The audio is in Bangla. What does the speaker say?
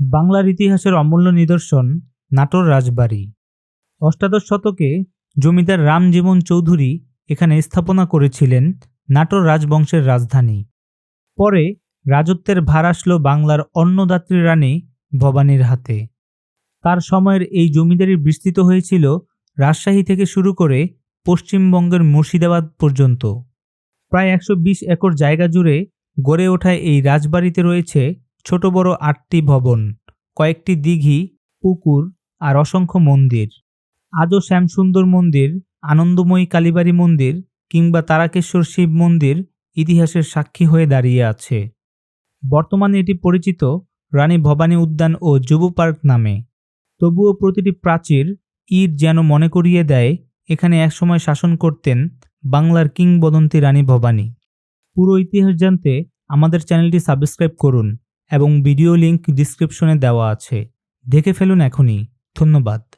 বাংলার ইতিহাসের অমূল্য নিদর্শন নাটোর রাজবাড়ি। অষ্টাদশ শতকে জমিদার রামজীবন চৌধুরী এখানে স্থাপনা করেছিলেন নাটোর রাজবংশের রাজধানী। পরে রাজত্বের ভার আসলো বাংলার অন্নদাত্রী রানী ভবানীর হাতে। তার সময়ের এই জমিদারি বিস্তৃত হয়েছিল রাজশাহী থেকে শুরু করে পশ্চিমবঙ্গের মুর্শিদাবাদ পর্যন্ত। প্রায় একশো বিশ একর জায়গা জুড়ে গড়ে ওঠা এই রাজবাড়িতে রয়েছে ছোট বড় আটটি ভবন, কয়েকটি দিঘি, পুকুর আর অসংখ্য মন্দির। আজও শ্যামসুন্দর মন্দির, আনন্দময়ী কালীবাড়ি মন্দির কিংবা তারাকেশ্বর শিব মন্দির ইতিহাসের সাক্ষী হয়ে দাঁড়িয়ে আছে। বর্তমানে এটি পরিচিত রানী ভবানী উদ্যান ও যুব পার্ক নামে। তবুও প্রতিটি প্রাচীর ঈদ যেন মনে করিয়ে দেয়, এখানে একসময় শাসন করতেন বাংলার কিংবদন্তি রানী ভবানী। পুরো ইতিহাস জানতে আমাদের চ্যানেলটি সাবস্ক্রাইব করুন। এবং ভিডিও লিংক ডিসক্রিপশনে দেওয়া আছে। দেখে ফেলুন এখনই। ধন্যবাদ।